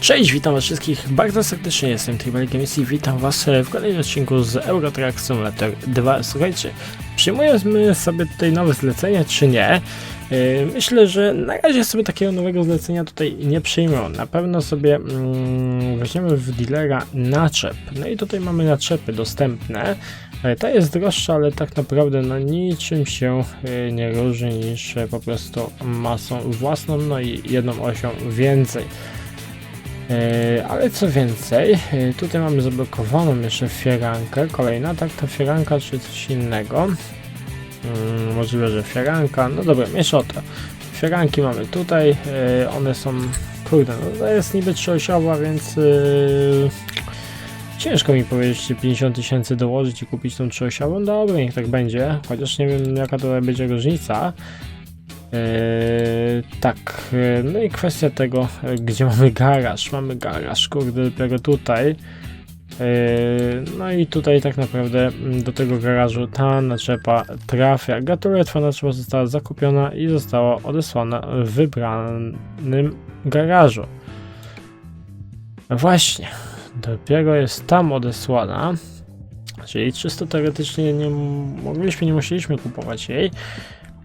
Cześć, witam was wszystkich bardzo serdecznie, jestem Tribal Games i witam was w kolejnym odcinku z Eurotrack Simulator 2. Słuchajcie, przyjmujemy sobie tutaj nowe zlecenie, czy nie? E, Myślę, że na razie sobie takiego nowego zlecenia tutaj nie przyjmę. Na pewno sobie mm, weźmiemy w dealera naczep. No i tutaj mamy naczepy dostępne. E, Ta jest droższa, ale tak naprawdę no niczym się e, nie różni niż po prostu masą własną, no i jedną osią więcej. E, Ale co więcej, e, tutaj mamy zablokowaną jeszcze fierankę, kolejna, tak, ta fieranka czy coś innego. Mm, możliwe, że fieranka, no dobra, mieszota. Fieranki mamy tutaj, e, one są, kurde, no to jest niby trzyosiowa, więc e, ciężko mi powiedzieć, czy 50 tysięcy dołożyć i kupić tą trzyosiową, dobra, niech tak będzie, chociaż nie wiem jaka to będzie różnica. Eee, tak, e, no i kwestia tego, e, gdzie mamy garaż. Mamy garaż, kurde, dopiero tutaj. No i tutaj tak naprawdę mm, do tego garażu ta naczepa trafia. Gratuluję, twoja naczepa została zakupiona i została odesłana w wybranym garażu. Właśnie, dopiero jest tam odesłana. Czyli czysto teoretycznie nie mogliśmy, nie musieliśmy kupować jej.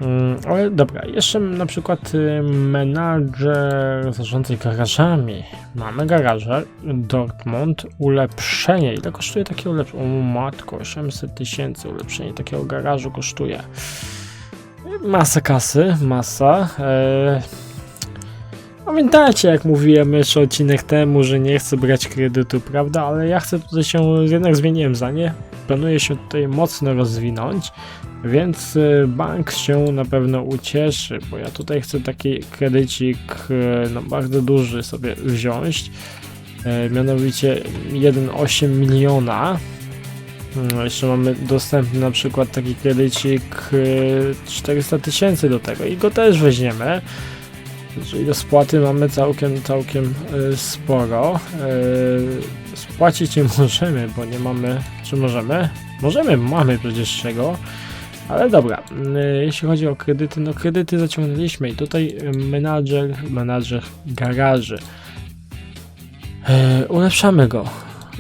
Mm, Ale dobra, jeszcze na przykład y, menadżer zarządzaj garażami. Mamy garaże Dortmund, ulepszenie. Ile kosztuje takie ulepszenie? O matko, 800 tysięcy ulepszenie takiego garażu kosztuje. Masa kasy, masa. E... Pamiętacie, jak mówiłem jeszcze odcinek temu, że nie chcę brać kredytu, prawda? Ale ja chcę tutaj się, jednak zmieniłem zdanie. Planuję się tutaj mocno rozwinąć. Więc y, bank się na pewno ucieszy, bo ja tutaj chcę taki kredycik y, no, bardzo duży sobie wziąć. E, Mianowicie 1,8 miliona. Mm, Jeszcze mamy dostępny na przykład taki kredycik y, 400 tysięcy do tego i go też weźmiemy. Czyli do spłaty mamy całkiem, całkiem y, sporo. Y, Spłacić nie możemy, bo nie mamy. Czy możemy? Możemy, mamy przecież czego. Ale dobra, y, jeśli chodzi o kredyty, no kredyty zaciągnęliśmy i tutaj menadżer, menadżer garaży. E, ulepszamy go.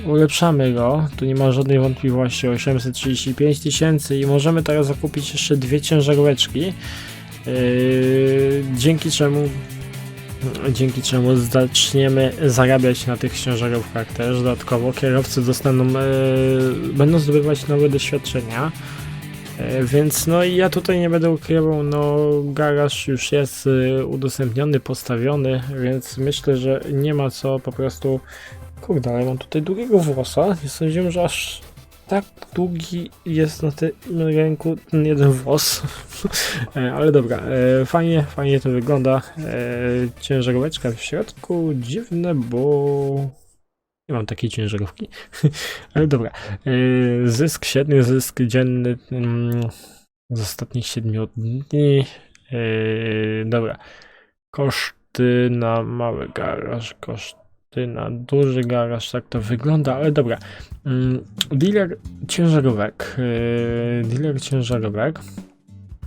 Ulepszamy go, tu nie ma żadnej wątpliwości, 835 tysięcy i możemy teraz zakupić jeszcze dwie ciężaróweczki, e, dzięki czemu dzięki czemu zaczniemy zarabiać na tych ciężarówkach też dodatkowo. Kierowcy dostaną, e, będą zdobywać nowe doświadczenia. E, Więc no i ja tutaj nie będę ukrywał, no garaż już jest y, udostępniony, postawiony, więc myślę, że nie ma co po prostu... Kurde, ale mam tutaj długiego włosa, nie sądziłem, że aż tak długi jest na tym ręku ten jeden włos. E, ale dobra, e, fajnie, fajnie to wygląda. E, Ciężaróweczka w środku, dziwne, bo... Nie mam takiej ciężarówki. Ale dobra. Yy, Zysk średni, zysk dzienny mm, z ostatnich 7 dni. Yy, Dobra. Koszty na mały garaż, koszty na duży garaż, tak to wygląda, ale dobra. Mm, Dealer ciężarówek. Yy, Dealer ciężarówek.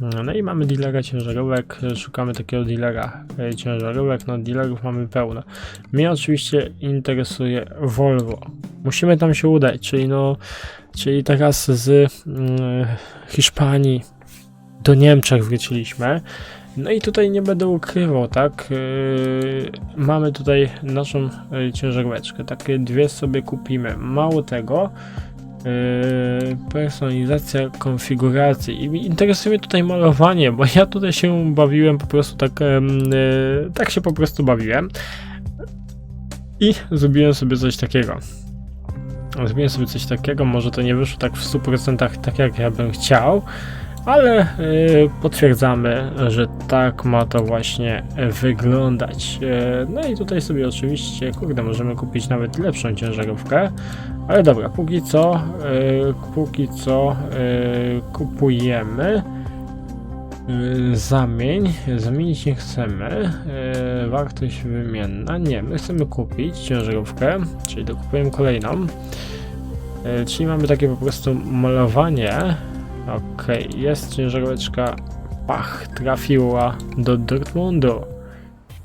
No i mamy dealera ciężarówek, szukamy takiego dealera e, ciężarówek, no dealerów mamy pełno. Mnie oczywiście interesuje Volvo. Musimy tam się udać, czyli no, czyli teraz z mm, Hiszpanii do Niemczech wróciliśmy. No i tutaj nie będę ukrywał, tak? Yy, mamy tutaj naszą yy, ciężaróweczkę. Takie dwie sobie kupimy. Mało tego, personalizacja konfiguracji i interesuje mnie tutaj malowanie, bo ja tutaj się bawiłem po prostu tak, yy, tak się po prostu bawiłem i zrobiłem sobie coś takiego. Zrobiłem sobie coś takiego, może to nie wyszło tak w 100% tak jak ja bym chciał, ale yy, potwierdzamy, że tak ma to właśnie wyglądać. No i tutaj sobie oczywiście, kurde, możemy kupić nawet lepszą ciężarówkę, ale dobra, póki co, yy, póki co yy, kupujemy. Yy, Zamień, zamienić nie chcemy. Yy, wartość wymienna. Nie, my chcemy kupić ciężarówkę, czyli dokupujemy kolejną. Yy, czyli mamy takie po prostu malowanie. Okej, jest ciężaróweczka. Pach, trafiła do Dortmundu.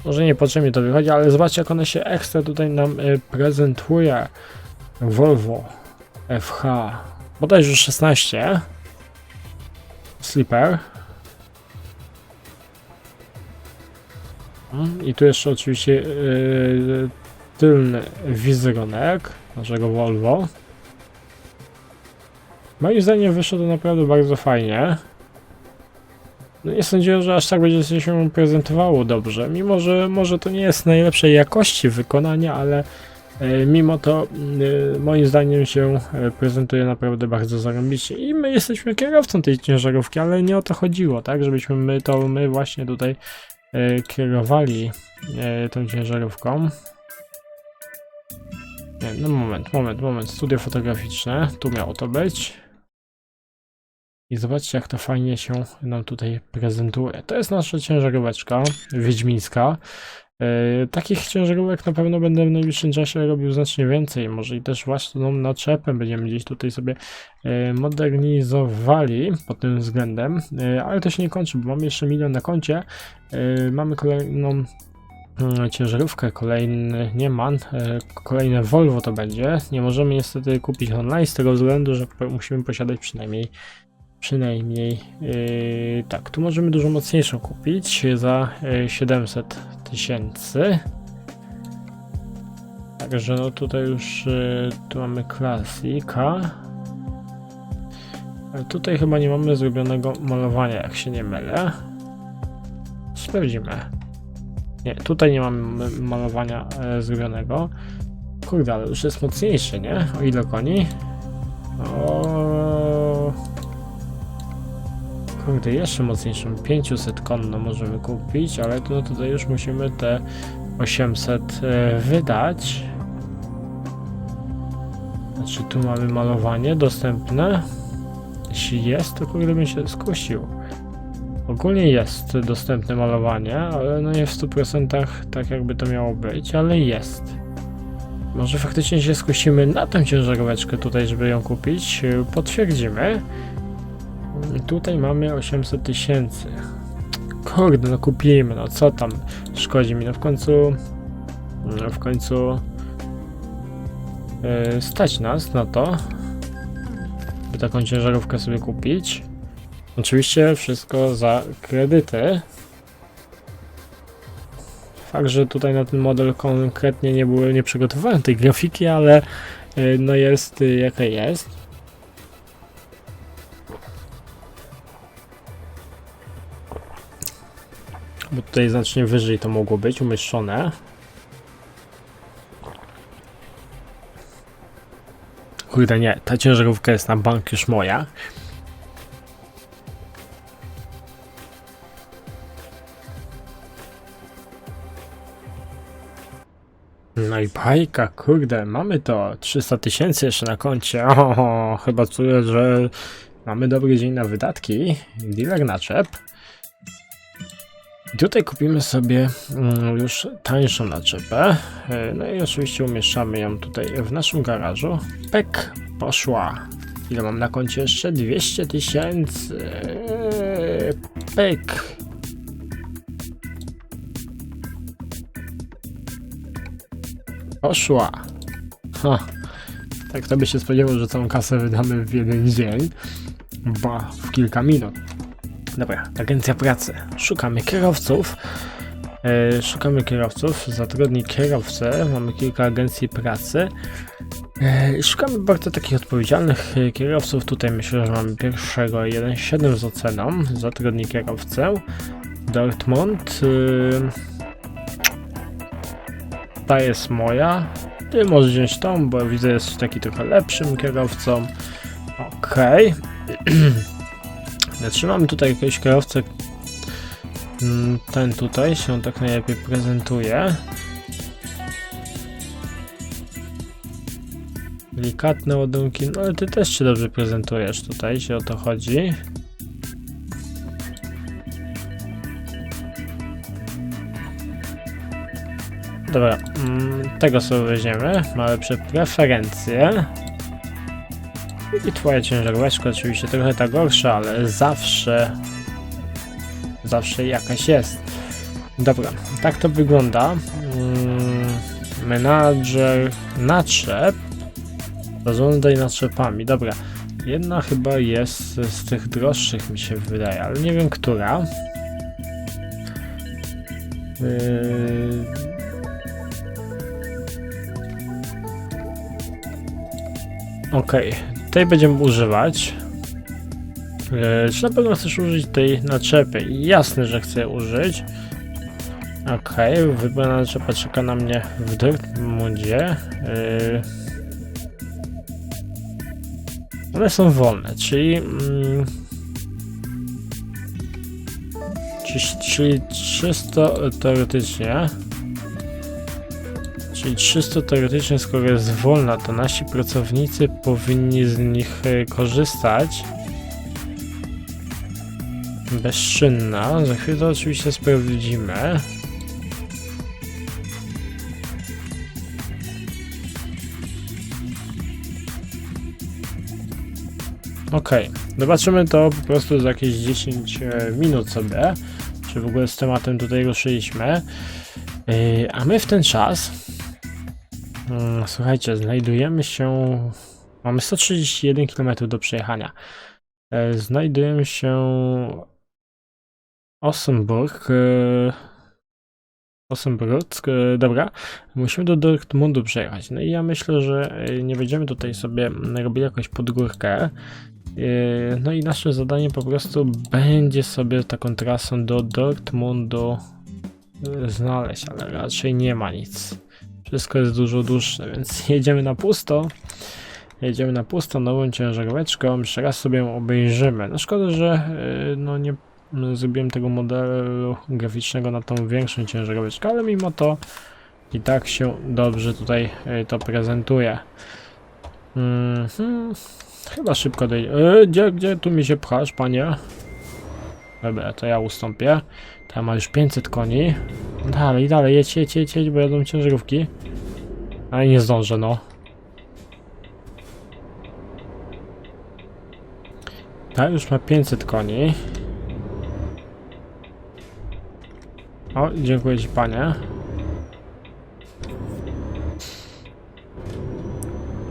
Może niepotrzebnie to wychodzi, ale zobaczcie jak one się ekstra tutaj nam y, prezentuje. Volvo FH, bodajże już 16. Slipper. Mm, I tu jeszcze oczywiście yy, tylny wizerunek naszego Volvo. Moim zdaniem wyszło to naprawdę bardzo fajnie. No nie sądziłem, że aż tak będzie się prezentowało dobrze, mimo że może to nie jest najlepszej jakości wykonania, ale mimo to e, moim zdaniem się e, prezentuje naprawdę bardzo zarąbiście i my jesteśmy kierowcą tej ciężarówki, ale nie o to chodziło, tak, żebyśmy my to my właśnie tutaj e, kierowali e, tą ciężarówką. Nie, no moment, moment, moment, studio fotograficzne, tu miało to być. I zobaczcie, jak to fajnie się nam tutaj prezentuje. To jest nasza ciężaróweczka wiedźmińska. Yy, takich ciężarówek na pewno będę w najbliższym czasie robił znacznie więcej. Może i też własną naczepę będziemy gdzieś tutaj sobie yy, modernizowali pod tym względem. Yy, ale to się nie kończy, bo mamy jeszcze milion na koncie. Mamy kolejną mm, ciężarówkę, kolejny Nieman, yy, kolejne Volvo to będzie. Nie możemy niestety kupić online z tego względu, że musimy posiadać przynajmniej przynajmniej yy, tak, tu możemy dużo mocniejszą kupić za yy, 700 tysięcy. Także no tutaj już yy, tu mamy klasika. Ale tutaj chyba nie mamy zrobionego malowania, jak się nie mylę. Sprawdzimy. Nie, tutaj nie mamy malowania e, zrobionego. Kurde, ale już jest mocniejszy, nie? O ile koni? O... Kurde, jeszcze mocniejszą 500 konno możemy kupić, ale to, no tutaj już musimy te 800 e, wydać. Znaczy tu mamy malowanie dostępne. Jeśli jest, to kurde bym się skusił. Ogólnie jest dostępne malowanie, ale no nie w 100% tak jakby to miało być, ale jest. Może faktycznie się skusimy na tę ciężaróweczkę tutaj, żeby ją kupić. Potwierdzimy. Tutaj mamy 800 tysięcy. Kurde, no kupimy, no co tam szkodzi mi, no w końcu no w końcu yy, stać nas na to, by taką ciężarówkę sobie kupić. Oczywiście wszystko za kredyty. Fakt, że tutaj na ten model konkretnie nie były, nie przygotowałem tej grafiki, ale yy, no jest yy, jaka jest. Bo tutaj znacznie wyżej to mogło być umieszczone. Kurde nie, ta ciężarówka jest na bank już moja. No i bajka, kurde, mamy to. 300 tysięcy jeszcze na koncie. O, chyba czuję, że mamy dobry dzień na wydatki. Dealer naczep. I Tutaj kupimy sobie mm, już tańszą naczepę. E, No i oczywiście umieszczamy ją tutaj w naszym garażu. Pek poszła. Ile mam na koncie jeszcze? 200 tysięcy. Eee, Pek. Poszła. Ha. Tak to by się spodziewał, że całą kasę wydamy w jeden dzień. Ba, w kilka minut. Dobra, agencja pracy. Szukamy kierowców. E, szukamy kierowców, zatrudnij kierowcę. Mamy kilka agencji pracy. E, szukamy bardzo takich odpowiedzialnych e, kierowców. Tutaj myślę, że mamy pierwszego 1.7 z oceną. Zatrudnij kierowcę. Dortmund. E, ta jest moja. Ty możesz wziąć tą, bo widzę, że jesteś taki trochę lepszym kierowcą. Okej. Zatrzymamy tutaj jakiegoś kierowcę. Mm, Ten tutaj się tak najlepiej prezentuje. Delikatne ładunki, no ale ty też się dobrze prezentujesz tutaj, jeśli o to chodzi. Dobra, mm, tego sobie weźmiemy. Ma lepsze preferencje. I twoja ciężaróweczka oczywiście trochę ta gorsza, ale zawsze zawsze jakaś jest. Dobra, tak to wygląda. Mm, Menadżer naczep. Zarządzaj naczepami. Dobra, jedna chyba jest z tych droższych mi się wydaje, ale nie wiem która. Yy... Okej, tej będziemy używać. Yy, czy na pewno chcesz użyć tej naczepy? Jasne, że chcę użyć. Okej, okay, wybrana naczepa czeka na mnie w Dortmundzie. Yy... One są wolne, czyli... Mm, czyli, czyli czysto teoretycznie... Czyli czysto teoretycznie, skoro jest wolna, to nasi pracownicy powinni z nich e, korzystać. Bezczynna. Za chwilę to oczywiście sprawdzimy. Okej, zobaczymy to po prostu za jakieś 10 e, minut sobie, czy w ogóle z tematem tutaj ruszyliśmy. Yy, a my w ten czas, słuchajcie, znajdujemy się, mamy 131 km do przejechania. Yy, znajdujemy się Ossenburg, yy, Ossenburg, yy, dobra, musimy do Dortmundu przejechać. No i ja myślę, że nie będziemy tutaj sobie robili jakąś podgórkę, No i nasze zadanie po prostu będzie sobie taką trasą do Dortmundu znaleźć, ale raczej nie ma nic. Wszystko jest dużo dłuższe, więc jedziemy na pusto. Jedziemy na pusto nową ciężaróweczką, jeszcze raz sobie ją obejrzymy. No szkoda, że yy, no nie no, zrobiłem tego modelu graficznego na tą większą ciężaróweczkę, ale mimo to i tak się dobrze tutaj yy, to prezentuje. Mhm. Chyba szybko dojdzie. E, gdzie, gdzie tu mi się pchasz, panie? Dobra, to ja ustąpię. Tam ma już 500 koni. Dalej, dalej, jedź, jedź, jedź, jedź bo jadą ciężarówki. Ale nie zdążę, no. Tak, już ma 500 koni. O, dziękuję ci, panie.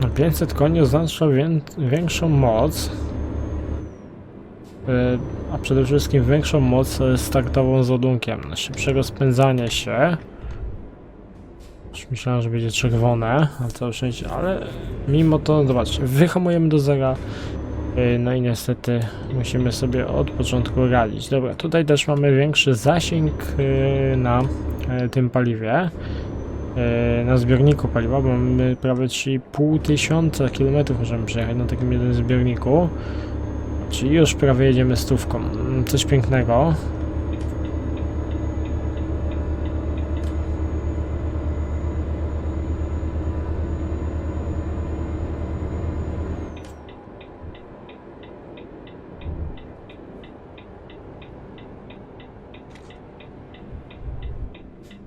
No 500 koni oznacza wię większą moc, a przede wszystkim większą moc e, startową z ładunkiem, szybszego spędzania się. Już myślałem, że będzie czerwone, a całe szczęście, ale mimo to, zobaczcie, wyhamujemy do zera, yy, no i niestety musimy sobie od początku radzić. Dobra, tutaj też mamy większy zasięg na tym paliwie. E, na zbiorniku paliwa, bo mamy prawie 3,5 tysiąca kilometrów możemy przejechać na takim jednym zbiorniku. Czyli już prawie jedziemy stówką. Mm, Coś pięknego.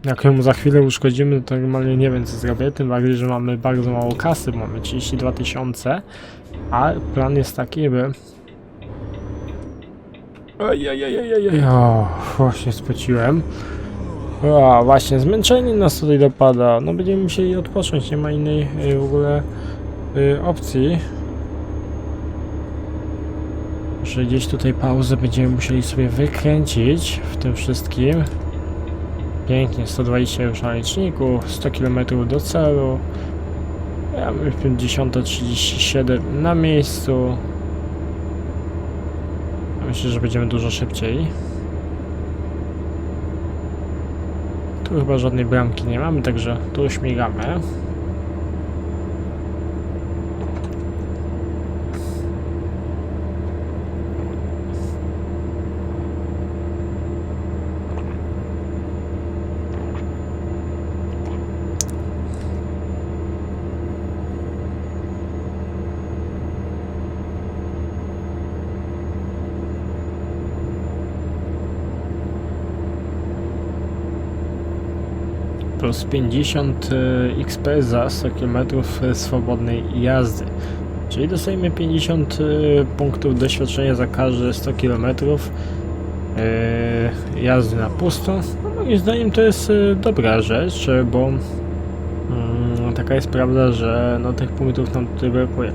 Jak ją za chwilę uszkodzimy, to normalnie nie wiem co zrobię, tym bardziej, że mamy bardzo mało kasy, mamy 32 tysiące, a plan jest taki, by... Ojej, o, właśnie spociłem. O, właśnie, zmęczenie nas tutaj dopada, no będziemy musieli odpocząć, nie ma innej y, w ogóle y, opcji. Że gdzieś tutaj pauzę będziemy musieli sobie wykręcić w tym wszystkim. Pięknie, 120 już na liczniku, 100 km do celu. Ja bym 50-37 na miejscu. Myślę, że będziemy dużo szybciej. Tu chyba żadnej bramki nie mamy, także tu śmigamy. Plus 50 e, XP za 100 km swobodnej jazdy. Czyli dostajemy 50 e, punktów doświadczenia za każde 100 km e, jazdy na pusto. No moim zdaniem to jest e, dobra rzecz, e, bo mm, taka jest prawda, że no, tych punktów nam tutaj brakuje.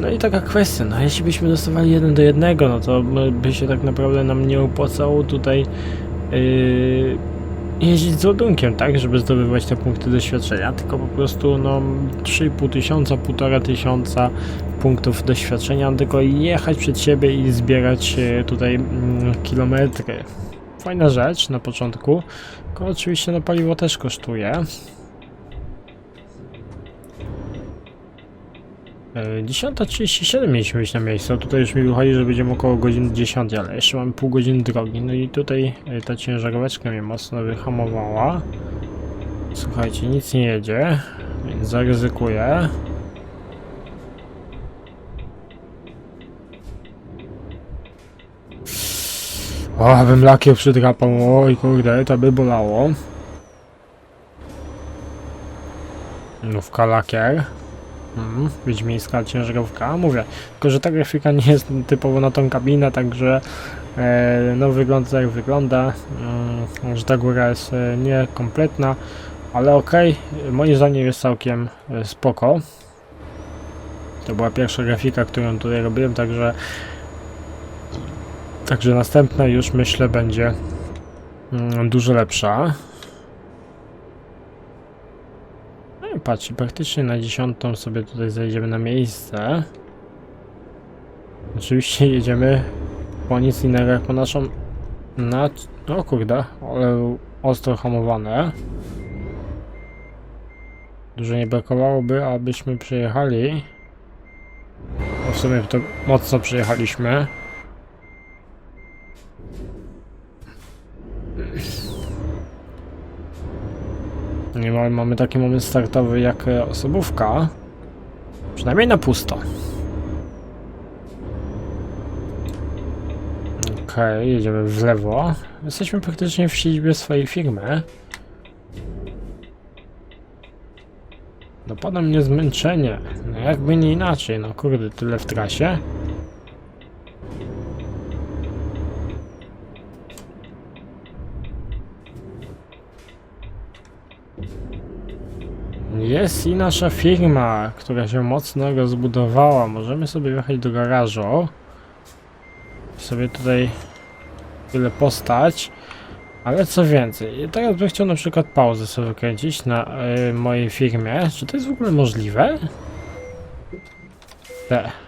No i taka kwestia, no jeśli byśmy dostawali jeden do jednego, no to by się tak naprawdę nam nie opłacało tutaj yy, jeździć z ładunkiem, tak, żeby zdobywać te punkty doświadczenia, tylko po prostu no 3,5 tysiąca, 1,5 tysiąca punktów doświadczenia, tylko jechać przed siebie i zbierać e, tutaj mm, kilometry. Fajna rzecz na początku, tylko oczywiście no paliwo też kosztuje. 10.37 mieliśmy być na miejscu, tutaj już mi wychodzi, że będziemy około godziny 10, ale jeszcze mamy pół godziny drogi, no i tutaj e, ta ciężaróweczka mnie mocno wyhamowała. Słuchajcie, nic nie jedzie, więc zaryzykuję. O, bym lakier przydrapał, oj kurde, to by bolało. Nówka lakier. Mhm, Wiedźmińska ciężarówka, mówię, tylko że ta grafika nie jest typowo na tą kabinę, także e, no wygląda jak wygląda, mm, że ta góra jest e, niekompletna, ale okej, moim zdaniem jest całkiem e, spoko. To była pierwsza grafika, którą tutaj robiłem, także także następna już myślę będzie mm, dużo lepsza. Patrzcie, praktycznie na dziesiątą sobie tutaj zejdziemy na miejsce. Oczywiście jedziemy po nic innego jak po naszą... Na... O kurde, ale ostro hamowane. Dużo nie brakowałoby, abyśmy przejechali. Bo w sumie to mocno przejechaliśmy. Nie mamy, taki moment startowy jak e, osobówka. Przynajmniej na pusto. Okej, jedziemy w lewo. Jesteśmy praktycznie w siedzibie swojej firmy. Dopada mnie zmęczenie. No jakby nie inaczej, no kurde, tyle w trasie. Jest i nasza firma, która się mocno rozbudowała. Możemy sobie wjechać do garażu. Sobie tutaj tyle postać. Ale co więcej, teraz bym chciał na przykład pauzę sobie wykręcić na y, mojej firmie. Czy to jest w ogóle możliwe? Te.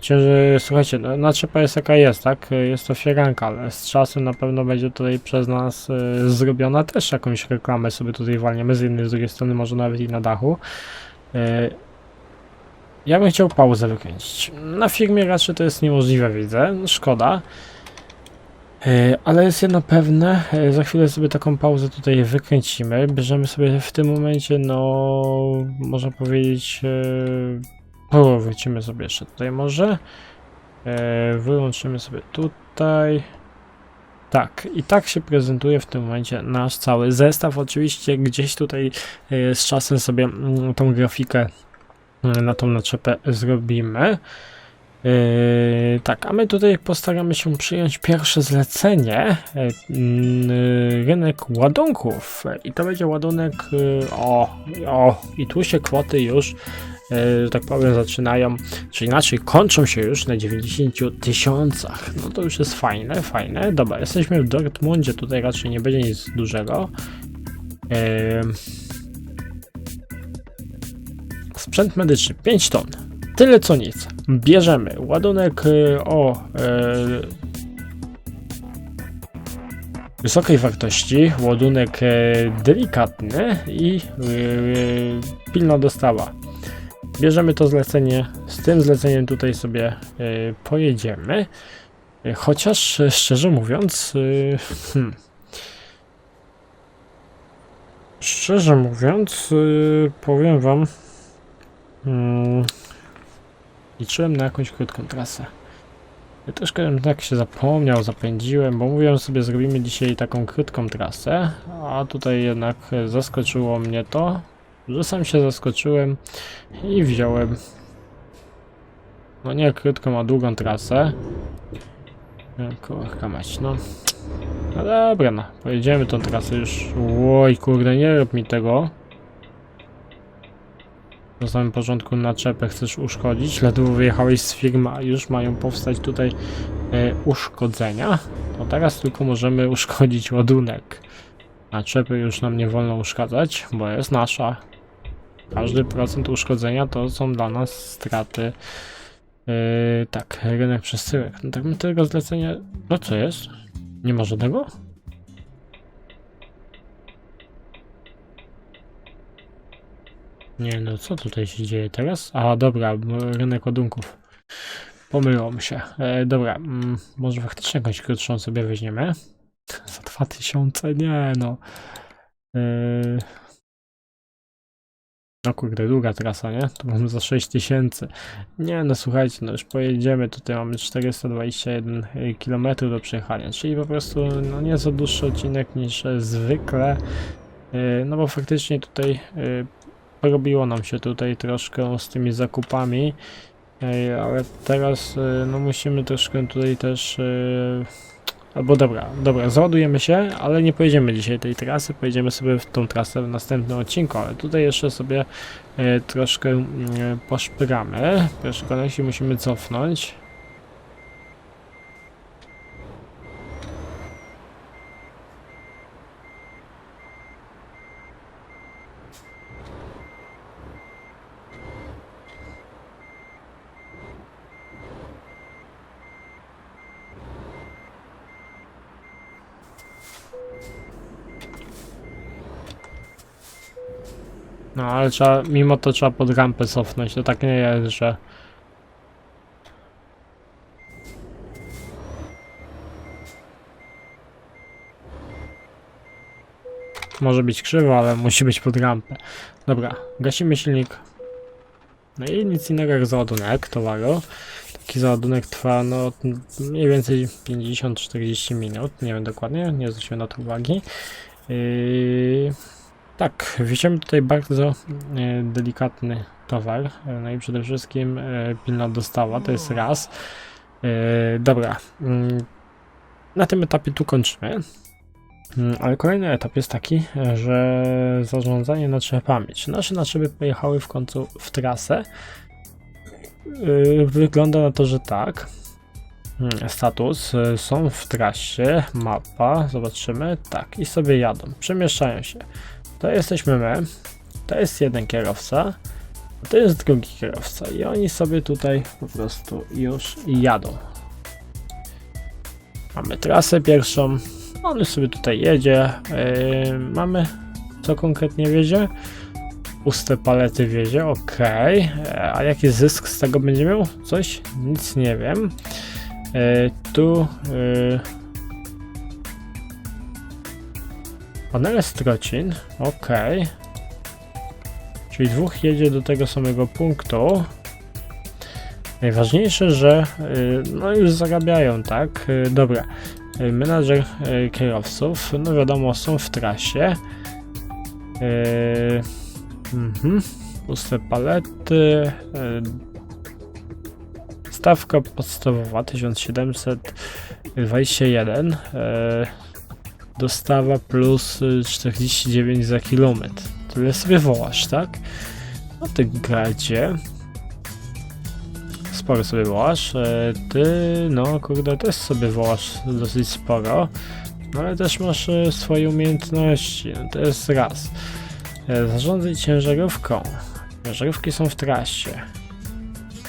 Cięży, słuchajcie, no, naczepa jest jaka jest, tak? Jest to fieranka, ale z czasem na pewno będzie tutaj przez nas y, zrobiona też jakąś reklamę sobie tutaj walniemy z jednej, z drugiej strony, może nawet i na dachu. Y, ja bym chciał pauzę wykręcić. Na firmie raczej to jest niemożliwe, widzę, szkoda. Y, Ale jest jedno pewne, y, za chwilę sobie taką pauzę tutaj wykręcimy. Bierzemy sobie w tym momencie, no, można powiedzieć, y, o, wrócimy sobie jeszcze tutaj może. E, wyłączymy sobie tutaj. Tak, i tak się prezentuje w tym momencie nasz cały zestaw. Oczywiście gdzieś tutaj e, z czasem sobie mm, tą grafikę mm, na tą naczepę zrobimy. E, tak, a my tutaj postaramy się przyjąć pierwsze zlecenie. Mm, rynek ładunków. I to będzie ładunek. e, O, o, i tu się kwoty już że tak powiem, zaczynają, czy inaczej kończą się już na 90 tysiącach. No to już jest fajne, fajne. Dobra, jesteśmy w Dortmundzie, tutaj raczej nie będzie nic dużego. Em, Sprzęt medyczny 5 ton. Tyle co nic. Bierzemy ładunek e, o e, wysokiej wartości, ładunek e, delikatny i e, pilna dostawa. Bierzemy to zlecenie, z tym zleceniem tutaj sobie e, pojedziemy. E, chociaż e, szczerze mówiąc, e, hmm, szczerze mówiąc, e, powiem wam, mm, liczyłem na jakąś krótką trasę. Ja troszkę tak się zapomniał, zapędziłem, bo mówiłem sobie, zrobimy dzisiaj taką krótką trasę, a tutaj jednak zaskoczyło mnie to, że sam się zaskoczyłem i wziąłem no nie krótką, a długą trasę. Kurka mać, no. No dobra, no. Pojedziemy tą trasę już. Oj, kurde, nie rób mi tego. Na samym początku naczepę chcesz uszkodzić. Ledwo wyjechałeś z firmy, a już mają powstać tutaj e, uszkodzenia. To teraz tylko możemy uszkodzić ładunek. Naczepy już nam nie wolno uszkadzać, bo jest nasza. Każdy procent uszkodzenia to są dla nas straty. Yy, tak, rynek przesyłek. No tak bym tego zlecenia. No co jest? Nie ma żadnego? Nie no, co tutaj się dzieje teraz? A dobra, rynek ładunków. Pomyliło mi się. E, dobra, mm, może faktycznie jakąś krótszą sobie weźmiemy. Za 2000? Nie no. E, no kurde, długa trasa, nie? To mamy za 6000. Nie no, słuchajcie, no już pojedziemy. Tutaj mamy 421 km do przejechania, czyli po prostu no nieco dłuższy odcinek niż zwykle. E, No bo faktycznie tutaj porobiło nam się tutaj troszkę z tymi zakupami. Ej, ale teraz no musimy troszkę tutaj też albo dobra, dobra, załadujemy się, ale nie pojedziemy dzisiaj tej trasy, pojedziemy sobie w tą trasę w następnym odcinku, ale tutaj jeszcze sobie e, troszkę mm, poszpyramy. W pierwszej kolejności musimy cofnąć. Ale trzeba, mimo to trzeba pod rampę cofnąć, to tak nie jest, że... Może być krzywo, ale musi być pod rampę. Dobra, gasimy silnik. No i nic innego jak załadunek towaru. Taki załadunek trwa no mniej więcej 50-40 minut, nie wiem dokładnie, nie zwróciłem na to uwagi. Yy... Tak, wziąłem tutaj bardzo e, delikatny towar, e, no i przede wszystkim e, pilna dostawa, to jest raz. Dobra, mm, na tym etapie tu kończymy. Mm, Ale kolejny etap jest taki, że zarządzanie naczepami. Czy nasze naczepy pojechały w końcu w trasę? Wygląda na to, że tak. Mm, Status, są w trasie, mapa, zobaczymy, tak, i sobie jadą, przemieszczają się. To jesteśmy my, to jest jeden kierowca, to jest drugi kierowca i oni sobie tutaj po prostu już jadą. Mamy trasę pierwszą, on sobie tutaj jedzie, yy, mamy co konkretnie wiezie? Puste palety wiezie, ok. A jaki zysk z tego będzie miał? Coś? Nic nie wiem. Yy, tu yy, Panele strocin, ok. Czyli dwóch jedzie do tego samego punktu. Najważniejsze, że y, no już zarabiają, tak? Y, Dobra. Y, Menadżer kierowców, no wiadomo, są w trasie. Mhm. Puste palety. Stawka podstawowa 1721. y, Dostawa plus y, 49 za kilometr. Tyle sobie wołasz, tak? No ty gracie. Sporo sobie wołasz. e, Ty, no kurde, też sobie wołasz dosyć sporo. No ale też masz e, swoje umiejętności. No, to jest raz. E, Zarządzaj ciężarówką. Ciężarówki są w trasie.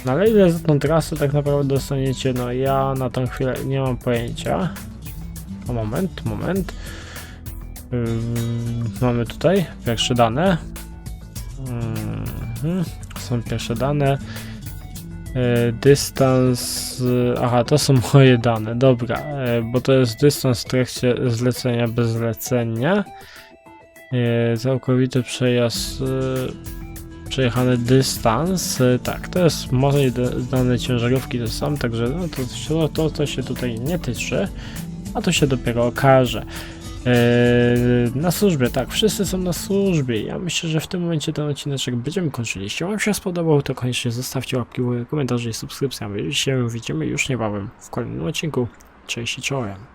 No ale ile za tą trasę tak naprawdę dostaniecie? No ja na tą chwilę nie mam pojęcia. O moment, moment. Ym, mamy tutaj pierwsze dane. Mhm, Są pierwsze dane. E, Dystans. y, Aha, to są moje dane. Dobra, bo to jest dystans w trakcie zlecenia bez zlecenia. Całkowity przejazd. Przejechany dystans. Tak, to jest moje da- dane ciężarówki to sam, także no, to, to, to się tutaj nie tyczy. A to się dopiero okaże. Eee, na służbie, tak, wszyscy są na służbie. Ja myślę, że w tym momencie ten odcineczek będziemy kończyli. Jeśli Wam się spodobał, to koniecznie zostawcie łapki, w górę, komentarze i subskrypcję. My się widzimy już niebawem w kolejnym odcinku. Cześć i czołem.